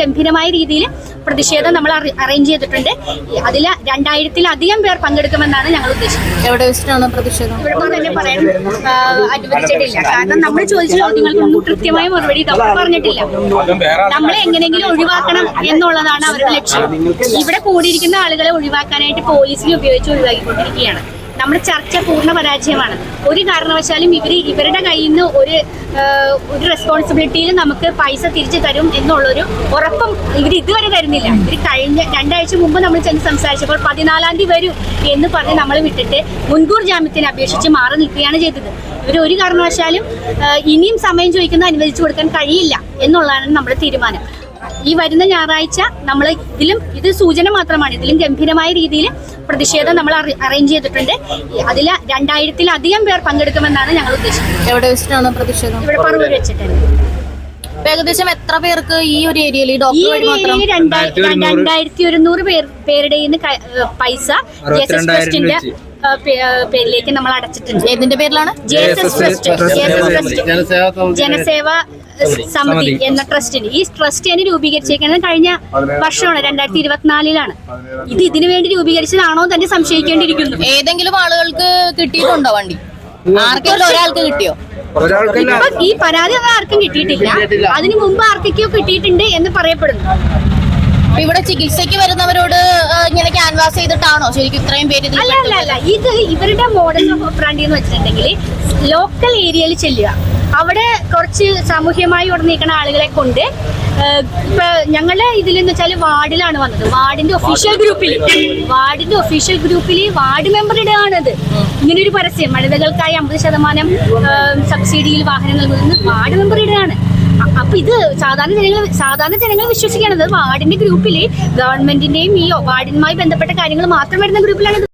ഗംഭീരമായ രീതിയിൽ പ്രതിഷേധം നമ്മൾ അറേഞ്ച് ചെയ്തിട്ടുണ്ട്. അതിൽ രണ്ടായിരത്തിലധികം പേർ പങ്കെടുക്കുമെന്നാണ് ഞങ്ങൾ ഉദ്ദേശിക്കുന്നത്. എവിടെ വെച്ചിട്ടാണ് പ്രതിഷേധം? ഇവിടെ തന്നെ പറയാൻ അനുവദിച്ചിട്ടില്ല. കാരണം നമ്മൾ ചോദിച്ച ചോദ്യങ്ങൾക്കൊന്നും കൃത്യമായ മറുപടി ഡോക്ടർ പറഞ്ഞിട്ടില്ല. നമ്മളെ എങ്ങനെയെങ്കിലും ഒഴിവാക്കണം എന്നുള്ളതാണ് അവരുടെ ലക്ഷ്യം. ഇവിടെ കൂടിയിരിക്കുന്ന ആളുകളെ ഒഴിവാക്കാനായിട്ട് പോലീസിനെ ഉപയോഗിച്ച് ഒഴിവാക്കിക്കൊണ്ടിരിക്കുകയാണ്. നമ്മുടെ ചർച്ച പൂർണ പരാജയമാണ്. ഒരു കാരണവശാലും ഇവർ ഇവരുടെ കയ്യിൽ നിന്ന് ഒരു ഒരു റെസ്പോൺസിബിലിറ്റിയിൽ നമുക്ക് പൈസ തിരിച്ചു തരും എന്നുള്ളൊരു ഉറപ്പും ഇവർ ഇതുവരെ തരുന്നില്ല. ഇവർ കഴിഞ്ഞ രണ്ടാഴ്ച മുമ്പ് നമ്മൾ ചെന്ന് സംസാരിച്ചപ്പോൾ പതിനാലാം തീയതി വരും എന്ന് പറഞ്ഞ് നമ്മൾ വിട്ടിട്ട് മുൻകൂർ ജാമ്യത്തിന് അപേക്ഷിച്ച് മാറി നിൽക്കുകയാണ് ചെയ്തത്. ഇവർ ഒരു കാരണവശാലും ഇനിയും സമയം ചോദിക്കുന്നത് അനുവദിച്ചു കൊടുക്കാൻ കഴിയില്ല എന്നുള്ളതാണ് നമ്മുടെ തീരുമാനം. ഈ വരുന്ന ഞായറാഴ്ച നമ്മൾ ഇതിലും ഇത് സൂചന മാത്രമാണ്. ഇതിലും ഗംഭീരമായ രീതിയിൽ പ്രതിഷേധം നമ്മൾ അറേഞ്ച് ചെയ്തിട്ടുണ്ട്. അതിൽ രണ്ടായിരത്തിലധികം പേർ പങ്കെടുക്കുമെന്നാണ് ഞങ്ങൾ ഉദ്ദേശിക്കുന്നത്. എവിടെ വെച്ചിട്ടാണ് പ്രതിഷേധം? ഇവിടെ പറവൂർ വെച്ചിട്ടുണ്ട്. ഏകദേശം എത്ര പേർക്ക് ഈ ഒരു ഏരിയയിൽ ഈ ഈ ഡോക്ടർ ഒരു വഴി മാത്രം? ഏരിയയിൽ രണ്ടായിരത്തി രണ്ടായിരത്തി ഒരുന്നൂറ് പേർ പേരുടെ കയ്യിൽ നിന്ന് ക- ഏഹ് പൈസ ജെ എസ് എസ് ട്രസ്റ്റിന്റെ ഏഹ് പേ- ഏഹ് പേരിലേക്ക് നമ്മൾ അടച്ചിട്ടുണ്ട്. ഏതിന്റെ പേരിലാണ്? J S S trust J S S trust Janaseva Samithi. എന്ന ട്രസ്റ്റിന്. ഈ ട്രസ്റ്റ് തന്നെ രൂപീകരിച്ചേക്കുന്നത് കഴിഞ്ഞ വർഷമാണ് രണ്ടായിരത്തി ഇരുപത്തിനാലിലാണ് ഇത് ഇതിനു വേണ്ടി രൂപീകരിച്ചതാണോ തന്നെ സംശയിക്കേണ്ടിയിരിക്കുന്നു. ഏതെങ്കിലും ആളുകൾക്ക് കിട്ടിയിട്ടുണ്ടോ വണ്ടി? ആർക്കെങ്കിലും ഒരാൾക്ക് കിട്ടിയോ? ഇപ്പൊ ഈ പരാതി ആർക്കും കിട്ടിയിട്ടില്ല. അതിനു മുമ്പ് ആർക്കൊക്കെയോ കിട്ടിയിട്ടുണ്ട് എന്ന് പറയപ്പെടുന്നു. ഇവിടെ ചികിത്സയ്ക്ക് വരുന്നവരോട് ഇങ്ങനെ ക്യാൻവാസ് ചെയ്തിട്ടാണോ? ശരിക്കും ഇത്രയും പേര് ഇതിൽ അല്ല അല്ല അല്ല. ഇത് ഇവരുടെ മോഡൽ ഓഫ് ഓപ്പറാണ്ടി എന്ന് വെച്ചിട്ടുണ്ടെങ്കിൽ ലോക്കൽ ഏരിയയിൽ ചെല്ലുക. അവിടെ കുറച്ച് സാമൂഹ്യമായി ഉടനീക്കുന്ന ആളുകളെ കൊണ്ട് ഇപ്പൊ ഞങ്ങളുടെ എന്ന് വെച്ചാൽ വാർഡിലാണ് വന്നത്. വാർഡിന്റെ ഒഫീഷ്യൽ ഗ്രൂപ്പിൽ വാർഡിന്റെ ഒഫീഷ്യൽ ഗ്രൂപ്പിൽ വാർഡ് മെമ്പറുടെ ആണത് ഇങ്ങനെ ഒരു പരസ്യം. വനിതകൾക്കായി അമ്പത് ശതമാനം സബ്സിഡിയിൽ വാഹനം നൽകുന്നത് വാർഡ് മെമ്പറുടെ ആണ് അപ്പൊ ഇത് സാധാരണ ജനങ്ങൾ സാധാരണ ജനങ്ങൾ വിശ്വസിക്കുകയാണത് വാർഡിന്റെ ഗ്രൂപ്പിൽ ഗവൺമെന്റിന്റെയും ഈ വാർഡിനുമായി ബന്ധപ്പെട്ട കാര്യങ്ങൾ മാത്രം വരുന്ന ഗ്രൂപ്പിലാണ്